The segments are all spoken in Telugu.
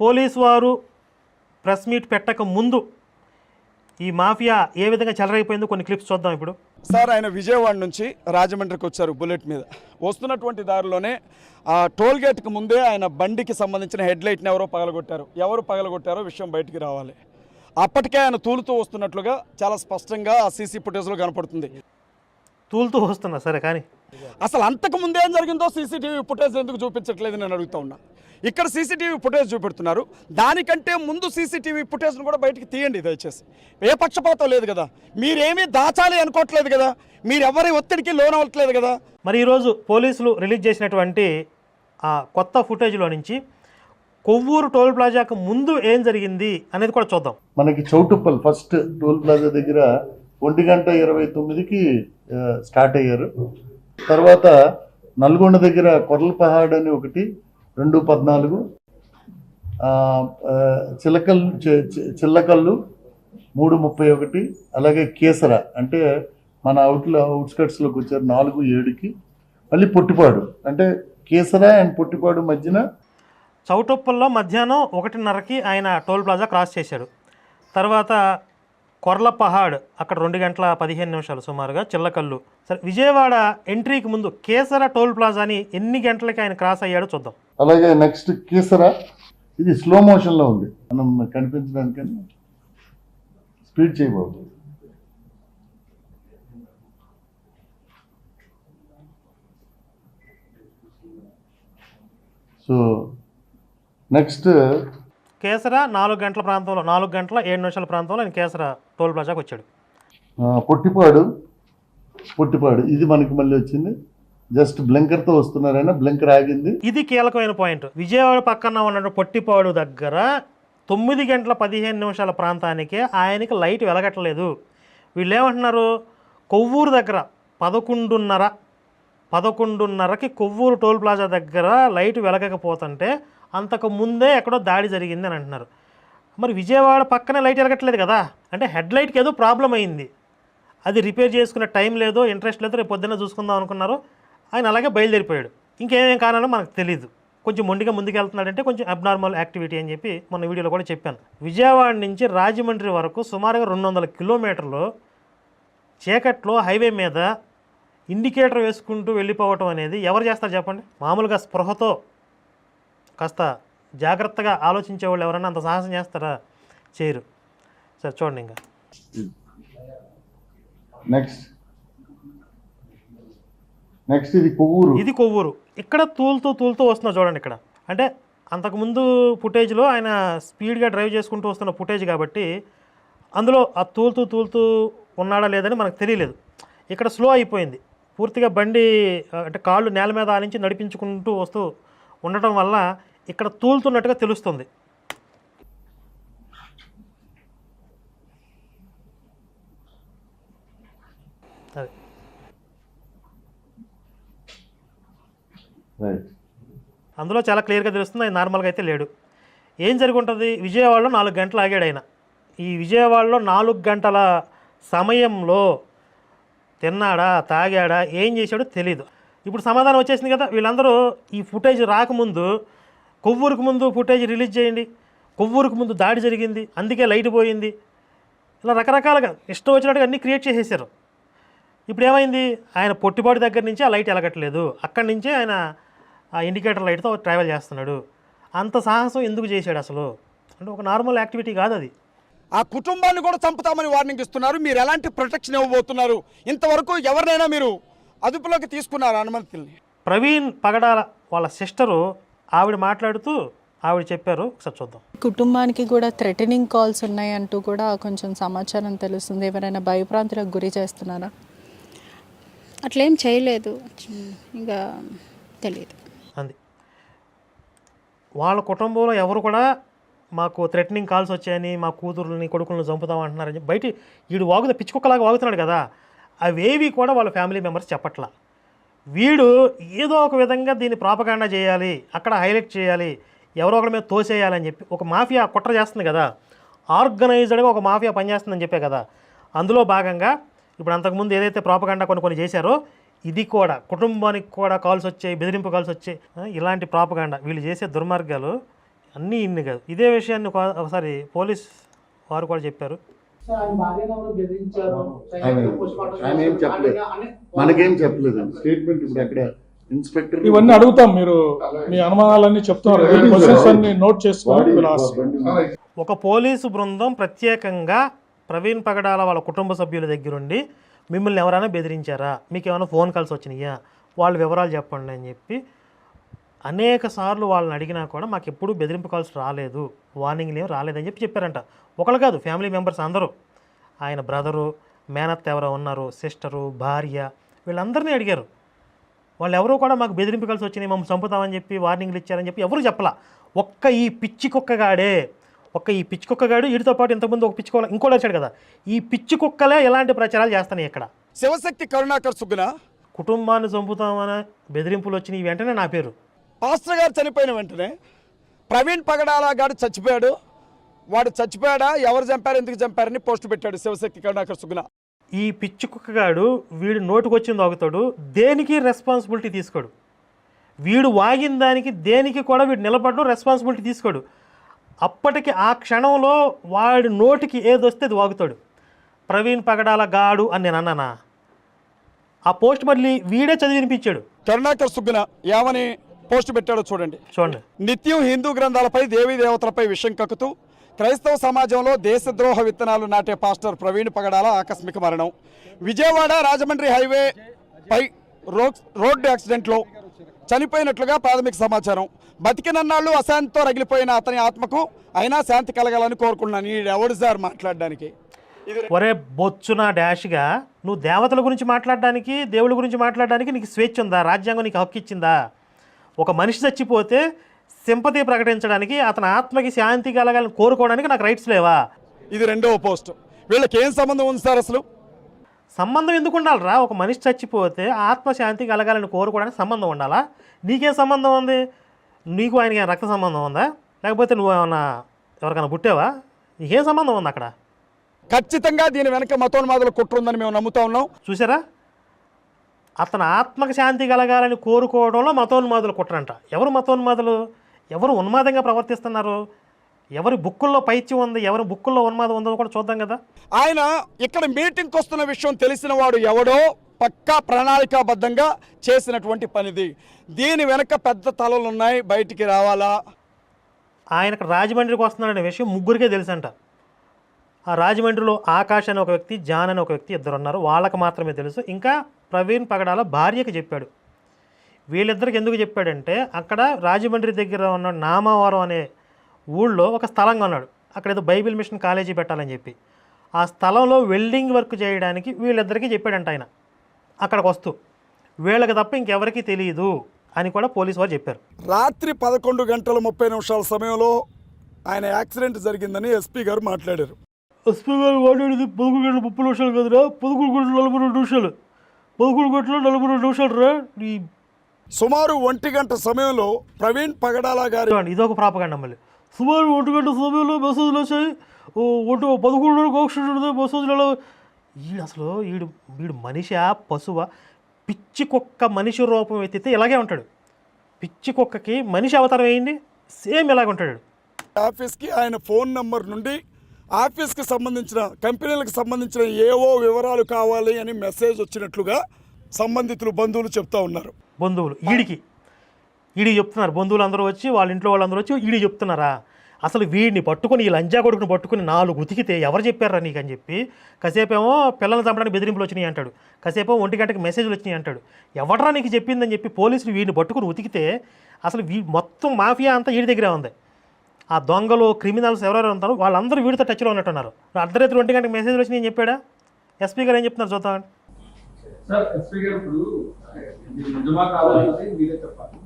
పోలీసు వారు ప్రెస్ మీట్ పెట్టక ముందు ఈ మాఫియా ఏ విధంగా చెలరైపోయిందో కొన్ని క్లిప్స్ చూద్దాం ఇప్పుడు. సార్ ఆయన విజయవాడ నుంచి రాజమండ్రికి వచ్చారు బుల్లెట్ మీద. వస్తున్నటువంటి దారిలోనే ఆ టోల్ గేట్కి ముందే ఆయన బండికి సంబంధించిన హెడ్ లైట్ని ఎవరో పగలగొట్టారు. ఎవరు పగలగొట్టారో విషయం బయటికి రావాలి. అప్పటికే ఆయన తూలుతూ వస్తున్నట్లుగా చాలా స్పష్టంగా ఆ సీసీ ఫుటేజ్లో కనపడుతుంది. తూలుతూ వస్తున్నా సరే కానీ. అసలు అంతకు ముందు ఏం జరిగిందో సీసీటీవీ ఫుటేజ్ ఎందుకు చూపించట్లేదు నేను అడుగుతా ఉన్నా. ఇక్కడ సీసీటీవీ ఫుటేజ్ చూపెడుతున్నారు. దానికంటే ముందు సీసీటీవీ ఫుటేజ్ను కూడా బయటికి తీయండి దయచేసి. ఏ పక్షపాతం లేదు కదా. మీరేమీ దాచాలి అనుకోవట్లేదు కదా. మీరు ఎవరి ఒత్తిడికి లోన్ అవ్వట్లేదు కదా. మరి ఈరోజు పోలీసులు రిలీజ్ చేసినటువంటి ఆ కొత్త ఫుటేజ్లో నుంచి కొవ్వూరు టోల్ ప్లాజాకు ముందు ఏం జరిగింది అనేది కూడా చూద్దాం. మనకి చౌటుప్పల్ ఫస్ట్ టోల్ ప్లాజా దగ్గర ఒంటి గంట ఇరవై తొమ్మిదికి స్టార్ట్ అయ్యారు. తర్వాత నల్గొండ దగ్గర కొర్లపహాడ్ అని ఒకటి రెండు పద్నాలుగు చిలకల్లు చిలకల్ చిల్లకల్లు మూడు ముప్పై ఒకటి అలాగే కేసర అంటే మన అవుట్లో అవుట్స్కట్స్లోకి వచ్చారు నాలుగు ఏడుకి. మళ్ళీ పొట్టిపాడు అంటే కేసర అండ్ పొట్టిపాడు మధ్యన చౌటొప్పల్లో మధ్యాహ్నం ఒకటిన్నరకి ఆయన టోల్ ప్లాజా క్రాస్ చేశాడు తర్వాత కొర్లపహాడ్ అక్కడ రెండు గంటల పదిహేను నిమిషాలు సుమారుగా చిల్లకల్లు. సరే విజయవాడ ఎంట్రీకి ముందు కేసర టోల్ ప్లాజాని ఎన్ని గంటలకి ఆయన క్రాస్ అయ్యాడో చూద్దాం. అలాగే నెక్స్ట్ కేసరా ఇది స్లో మోషన్లో ఉంది. మనం కనిపించడానికని స్పీడ్ చేయబోదు సో నెక్స్ట్ కేసర నాలుగు గంటల ప్రాంతంలో నాలుగు గంటల ఏడు నిమిషాల ప్రాంతంలో ఆయన కేసర టోల్ ప్లాజాకి వచ్చాడు. పొట్టిపాడు పొట్టిపాడు ఇది మనకి మళ్ళీ వచ్చింది. జస్ట్ బ్లింకర్తో వస్తున్నారైనా బ్లింకర్ ఆగింది. ఇది కీలకమైన పాయింట్. విజయవాడ పక్కన ఉన్న పొట్టిపాడు దగ్గర తొమ్మిది గంటల పదిహేను నిమిషాల ప్రాంతానికే ఆయనకి లైట్ వెలగట్లేదు. వీళ్ళు ఏమంటున్నారు కొవ్వూరు దగ్గర పదకొండున్నర పదకొండున్నరకి కొవ్వూరు టోల్ ప్లాజా దగ్గర లైట్ వెలగకపోతుంటే అంతకు ముందే ఎక్కడో దాడి జరిగింది అని అంటున్నారు. మరి విజయవాడ పక్కనే లైట్ ఎరగట్లేదు కదా? అంటే హెడ్ లైట్కి ఏదో ప్రాబ్లం అయింది. అది రిపేర్ చేసుకునే టైం లేదో ఇంట్రెస్ట్ లేదో రేపు పొద్దున్న చూసుకుందాం అనుకున్నారు. ఆయన అలాగే బయలుదేరిపోయాడు. ఇంకేమేం కారణాలు మనకు తెలియదు కొంచెం మొండిగా ముందుకెళ్తున్నాడంటే కొంచెం అబ్నార్మల్ యాక్టివిటీ అని చెప్పి మన వీడియోలో కూడా చెప్పాను. విజయవాడ నుంచి రాజమండ్రి వరకు సుమారుగా రెండు వందల కిలోమీటర్లు చీకట్లో హైవే మీద ఇండికేటర్ వేసుకుంటూ వెళ్ళిపోవటం అనేది ఎవరు చేస్తారు చెప్పండి? మామూలుగా స్పృహతో కాస్త జాగ్రత్తగా ఆలోచించే వాళ్ళు ఎవరైనా అంత సాహసం చేస్తారా? చేయరు. సరే చూడండి ఇంకా. నెక్స్ట్ నెక్స్ట్ ఇది కొవ్వూరు. ఇది కొవ్వూరు. ఇక్కడ తూలుతూ తూలుతూ వస్తున్నా చూడండి ఇక్కడ. అంటే అంతకుముందు ఫుటేజ్లో ఆయన స్పీడ్గా డ్రైవ్ చేసుకుంటూ వస్తున్న ఫుటేజ్ కాబట్టి అందులో ఆ తూలుతూ తూలుతూ ఉన్నాడా లేదని మనకు తెలియలేదు. ఇక్కడ స్లో అయిపోయింది. పూర్తిగా బండి అంటే కాళ్ళు నేల మీద ఆనించి నడిపించుకుంటూ వస్తూ ఉండటం వల్ల ఇక్కడ తూలుతున్నట్టుగా తెలుస్తుంది. అది. అందులో చాలా క్లియర్గా తెలుస్తుంది ఆయన నార్మల్గా అయితే లేడు. ఏం జరిగి ఉంటుంది విజయవాడలో నాలుగు గంటలు ఆగాడు ఆయన. ఈ విజయవాడలో నాలుగు గంటల సమయంలో తిన్నాడా తాగాడా ఏం చేశాడో తెలియదు ఇప్పుడు సమాధానం వచ్చేసింది కదా వీళ్ళందరూ ఈ ఫుటేజ్ రాకముందు కొవ్వూరుకు ముందు ఫుటేజ్ రిలీజ్ చేయండి కొవ్వూరుకు ముందు దాడి జరిగింది అందుకే లైట్ పోయింది. ఇలా రకరకాలుగా ఇష్టం వచ్చినట్టుగా అన్నీ క్రియేట్ చేసేసారు. ఇప్పుడు ఏమైంది? ఆయన పొట్టిపాటు దగ్గర నుంచి ఆ లైట్ ఎలగట్లేదు అక్కడి నుంచే ఆయన ఆ ఇండికేటర్ లైట్తో ట్రావెల్ చేస్తున్నాడు. అంత సాహసం ఎందుకు చేశాడు అసలు? అంటే ఒక నార్మల్ యాక్టివిటీ కాదు అది. ఆ కుటుంబాన్ని కూడా చంపుతామని వార్నింగ్ ఇస్తున్నారు. మీరు ఎలాంటి ప్రొటెక్షన్ ఇవ్వబోతున్నారు? ఇంతవరకు ఎవరినైనా మీరు అదుపులోకి తీసుకున్నారు అనుమతుల్ని ప్రవీణ్ పగడాల వాళ్ళ సిస్టరు ఆవిడ మాట్లాడుతూ ఆవిడ చెప్పారు ఒకసారి చూద్దాం. కుటుంబానికి కూడా థ్రెటనింగ్ కాల్స్ ఉన్నాయి అంటూ కూడా కొంచెం సమాచారం తెలుస్తుంది. ఎవరైనా భయభ్రాంతులకు గురి చేస్తున్నారా? అట్లేం చేయలేదు. ఇంకా తెలియదు అంది. వాళ్ళ కుటుంబంలో ఎవరు కూడా మాకు థ్రెటనింగ్ కాల్స్ వచ్చాయని మా కూతుర్ని కొడుకులను చంపుతాం అంటున్నారని బయట వీడు వాగుతా పిచ్చుకుక్కలాగా వాగుతున్నాడు కదా. అవేవి కూడా వాళ్ళ ఫ్యామిలీ మెంబర్స్ చెప్పట్లా. వీడు ఏదో ఒక విధంగా దీన్ని ప్రాపగాండా చేయాలి అక్కడ హైలైట్ చేయాలి ఎవరో ఒకరి మీద తోసేయాలని చెప్పి ఒక మాఫియా కుట్ర చేస్తుంది కదా. ఆర్గనైజ్డ్గా ఒక మాఫియా పనిచేస్తుందని చెప్పే కదా. అందులో భాగంగా ఇప్పుడు అంతకుముందు ఏదైతే ప్రాపగాండా కొన్ని కొన్ని చేశారో ఇది కూడా కుటుంబానికి కూడా కాల్స్ వచ్చాయి బెదిరింపు కాల్స్ వచ్చాయి. ఇలాంటి ప్రాపగాండా వీళ్ళు చేసే దుర్మార్గాలు అన్నీ ఇన్ని కాదు. ఇదే విషయాన్ని ఒక- ఒకసారి పోలీస్ వారు కూడా చెప్పారు. ఏం చెప్పలేదు. మనకేం చెప్పలేదు. స్టేట్మెంట్ ఇప్పుడు అక్కడ ఇన్స్పెక్టర్ ఇవన్నీ అడుగుతాం మీరు. మీ అనుమానాలన్నీ చెప్తున్నారు. Note ask. ఒక పోలీసు బృందం ప్రత్యేకంగా ప్రవీణ్ పగడాల వాళ్ళ కుటుంబ సభ్యుల దగ్గరుండి మిమ్మల్ని ఎవరైనా బెదిరించారా? మీకు ఏమైనా ఫోన్ కాల్స్ వచ్చినాయా? వాళ్ళ వివరాలు చెప్పండి అని చెప్పి అనేక సార్లు వాళ్ళని అడిగినా కూడా మాకు ఎప్పుడూ బెదిరింపు కాల్స్ రాలేదు. వార్నింగ్లు ఏం రాలేదని చెప్పి చెప్పారంట. ఒకళ్ళు కాదు ఫ్యామిలీ మెంబర్స్ అందరూ. ఆయన బ్రదరు మేనత్ ఎవరో ఉన్నారు సిస్టరు భార్య వీళ్ళందరినీ అడిగారు. వాళ్ళు ఎవరూ కూడా మాకు బెదిరింపు కలిసి వచ్చినాయి మమ్మల్ని చంపుతామని చెప్పి వార్నింగ్లు ఇచ్చారని చెప్పి ఎవరు చెప్పలా. ఒక్క ఈ పిచ్చి కుక్కగాడే ఒక్క ఈ పిచ్చి కుక్కగాడు వీటితో పాటు ఇంతకుముందు ఒక పిచ్చి కుక్క ఇంకోటి వచ్చాడు కదా ఈ పిచ్చి కుక్కలే ఎలాంటి ప్రచారాలు చేస్తున్నాయి ఇక్కడ. శివశక్తి కరుణాకర్ సుగ్గున? కుటుంబాన్ని చంపుతామని బెదిరింపులు వచ్చినాయి వెంటనే నా పేరు. పాస్టర్ గారు చనిపోయిన వెంటనే ప్రవీణ్ పగడాల గారు చచ్చిపోయాడు. వాడు చచ్చిపోయాడా? ఎవరు చంపారు? ఎందుకు చంపారని పోస్ట్ పెట్టాడు శివశక్తి కరుణాకర్ సుగ్గున ఈ పిచ్చి కుక్కగాడు వీడు నోటుకు వచ్చింది ఆగుతాడు. దేనికి రెస్పాన్సిబిలిటీ తీసుకోడు? వీడు వాగిన దానికి దేనికి కూడా వీడు నిలబడడం రెస్పాన్సిబిలిటీ తీసుకోడు. అప్పటికి ఆ క్షణంలో వాడి నోటికి ఏది వస్తే అది వాగుతాడు. ప్రవీణ్ పగడాల గాడు అని నేను అన్నానా? ఆ పోస్ట్ మళ్ళీ వీడే చదివి వినిపించాడు కరుణాకర్ సుగ్గున ఏమని పోస్ట్ పెట్టాడో చూడండి. చూడండి. నిత్యం హిందూ గ్రంథాలపై దేవీ దేవతలపై విషం కక్కుతూ క్రైస్తవ సమాజంలో దేశద్రోహ విత్తనాలు నాటే పాస్టర్ ప్రవీణ్ పగడాల ఆకస్మిక మరణం. విజయవాడ రాజమండ్రి హైవే పై రోడ్ రోడ్డు యాక్సిడెంట్లో చనిపోయినట్లుగా ప్రాథమిక సమాచారం. బతికినన్నాళ్ళు అశాంతితో రగిలిపోయిన అతని ఆత్మకు అయినా శాంతి కలగాలని కోరుకున్నాను ఈ ఎవడు సార్ మాట్లాడడానికి? ఒరే బొచ్చున డాష్గా నువ్వు దేవతల గురించి మాట్లాడడానికి దేవుడి గురించి మాట్లాడడానికి నీకు స్వేచ్ఛ ఉందా? రాజ్యాంగం నీకు హక్కు ఇచ్చిందా? ఒక మనిషి చచ్చిపోతే సింపతి ప్రకటించడానికి అతని ఆత్మకి శాంతి కలగాలని కోరుకోవడానికి నాకు రైట్స్ లేవా? ఇది రెండవ పోస్ట్. వీళ్ళకి ఏం సంబంధం ఉంది సార్ అసలు? సంబంధం ఎందుకు ఉండాలిరా? ఒక మనిషి చచ్చిపోతే ఆత్మశాంతి కలగాలని కోరుకోవడానికి సంబంధం ఉండాలా? నీకేం సంబంధం ఉంది? నీకు ఆయనకి రక్త సంబంధం ఉందా? లేకపోతే నువ్వు ఏమన్నా ఎవరికైనా పుట్టావా? నీకేం సంబంధం ఉంది అక్కడ? ఖచ్చితంగా దీని వెనక మతోన్మాదుల కుట్ర ఉందని మేము నమ్ముతా ఉన్నాం. చూసారా అతను ఆత్మక శాంతి కలగాలని కోరుకోవడంలో మతోన్మాదులు కుట్రంట. ఎవరు మతోన్మాదులు? ఎవరు ఉన్మాదంగా ప్రవర్తిస్తున్నారు? ఎవరి బుక్కుల్లో పైచి ఉంది? ఎవరి బుక్కుల్లో ఉన్మాదం ఉందో కూడా చూద్దాం కదా. ఆయన ఇక్కడ మీటింగ్కి వస్తున్న విషయం తెలిసిన వాడు ఎవడో పక్కా ప్రణాళికాబద్ధంగా చేసినటువంటి పనిది. దీని వెనక పెద్ద తలలు ఉన్నాయి. బయటికి రావాలా? ఆయనకు రాజమండ్రికి వస్తున్నాడనే విషయం ముగ్గురికే తెలుసంట. ఆ రాజమండ్రిలో ఆకాష్ అనే ఒక వ్యక్తి జాన్ అనే ఒక వ్యక్తి ఇద్దరు ఉన్నారు వాళ్ళకి మాత్రమే తెలుసు. ఇంకా ప్రవీణ్ పగడాల భార్యకి చెప్పాడు. వీళ్ళిద్దరికి ఎందుకు చెప్పాడంటే అక్కడ రాజమండ్రి దగ్గర ఉన్న నామవరం అనే ఊళ్ళో ఒక స్థలం కొన్నాడు అక్కడ ఏదో బైబిల్ మిషన్ కాలేజీ పెట్టాలని చెప్పి. ఆ స్థలంలో వెల్డింగ్ వర్క్ చేయడానికి వీళ్ళిద్దరికీ చెప్పాడంట ఆయన. అక్కడికి వస్తూ వీళ్ళకి తప్ప ఇంకెవరికీ తెలియదు అని కూడా పోలీసు వారు చెప్పారు. రాత్రి పదకొండు గంటల ముప్పై నిమిషాల సమయంలో ఆయన యాక్సిడెంట్ జరిగిందని ఎస్పీ గారు మాట్లాడారు. ఎస్పీ గారు మాట్లాడేది పదకొండు గంటల ముప్పై నిమిషాలు కదరా. పదకొండు గంటల నలభై రెండు నిమిషాలు. గంటల నలభై నిమిషాలు రా. ఈ సుమారు ఒంటి గంట సమయంలో ప్రవీణ్ పగడాల గారి ఇదొక ప్రాపగండ మళ్ళీ. సుమారు ఒంటి గంట సమయంలో మెసేజ్లు వచ్చాయి. ఒంటి పదకొండు ఆక్సిడెంట్ మెసేజ్లలో వీడు అసలు వీడు వీడు మనిషా పశువా? పిచ్చి కుక్క మనిషి రూపం ఎత్తితే ఇలాగే ఉంటాడు. పిచ్చి కుక్కకి మనిషి అవతారం వేయండి సేమ్ ఇలాగ ఉంటాడు ఆఫీస్కి ఆయన ఫోన్ నంబర్ నుండి ఆఫీస్కి సంబంధించిన కంపెనీలకు సంబంధించిన ఏవో వివరాలు కావాలి అని మెసేజ్ వచ్చినట్లుగా సంబంధితులు బంధువులు చెప్తా ఉన్నారు. బంధువులు ఈడికి. ఈడి చెప్తున్నారు బంధువులు అందరూ వచ్చి వాళ్ళ ఇంట్లో వాళ్ళందరూ వచ్చి ఈడి చెప్తున్నారా? అసలు వీడిని పట్టుకొని ఈ లంజా కొడుకుని పట్టుకుని నాలుగు ఉతికితే ఎవరు చెప్పారా నీకు అని చెప్పి కాసేపేమో పిల్లల్ని చంపడానికి బెదిరింపులు వచ్చినాయి అంటాడు. కాసేపేమో ఒంటి గంటకి మెసేజ్లు వచ్చినాయి అంటాడు. ఎవడరా నీకు చెప్పిందని చెప్పి పోలీసులు వీడిని పట్టుకుని ఉతికితే అసలు వీ మొత్తం మాఫియా అంతా వీడి దగ్గరే ఉంది. ఆ దొంగలు క్రిమినల్స్ ఎవరెవరు ఉంటారో వాళ్ళందరూ వీడితో టచ్లో ఉన్నట్టున్నారు. అర్ధరాత్రి ఒంటి గంటకి మెసేజ్లు వచ్చినాయి అని చెప్పాడా? ఎస్పీ గారు ఏం చెప్తున్నారు చూద్దాం. సార్ ఎస్పీ గారు ఇప్పుడు ఇది నిజమా కావాలన్నది మీరే చెప్పాలి.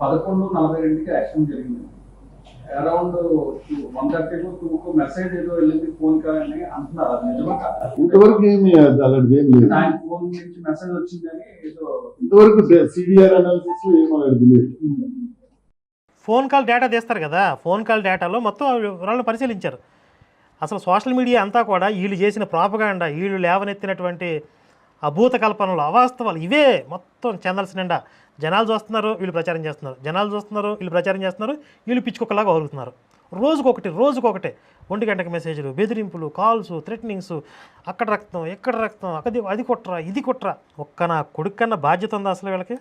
పదకొండు నలభై రెండుకి యాక్షన్ జరిగింది. అరౌండ్ వన్ థర్టీ టూకు మెసేజ్ ఏదో వెళ్ళింది ఫోన్ కానీ అంటున్నారు. అది నిజమా కాదా? ఇంతవరకు ఏమి అది అలాంటిది ఏం లేదు. ఆయన ఫోన్ నుంచి మెసేజ్ వచ్చిందని ఏదో ఇంతవరకు సిడిఆర్ అనాలిసిస్ ఏమో అలాంటి తెలియదు ఫోన్ కాల్ డేటా తీస్తారు కదా ఫోన్ కాల్ డేటాలో మొత్తం వివరాలను పరిశీలించారు. అసలు సోషల్ మీడియా అంతా కూడా వీళ్ళు చేసిన ప్రాపగాండా వీళ్ళు లేవనెత్తినటువంటి అభూత కల్పనలు అవాస్తవాలు ఇవే మొత్తం ఛానల్స్ నిండా. జనాలు చూస్తున్నారు వీళ్ళు ప్రచారం చేస్తున్నారు. జనాలు చూస్తున్నారు వీళ్ళు ప్రచారం చేస్తున్నారు వీళ్ళు పిచ్చుకొక్కలాగా వదులుతున్నారు. రోజుకొకటి రోజుకొకటి ఒంటి గంటకి మెసేజ్లు బెదిరింపులు కాల్స్ థ్రెటనింగ్స్ అక్కడ రక్తం ఎక్కడ రక్తం అది అది కుట్ర ఇది కుట్ర. ఒక్క నా కొడుకన్న బాధ్యత ఉందా అసలు వీళ్ళకి?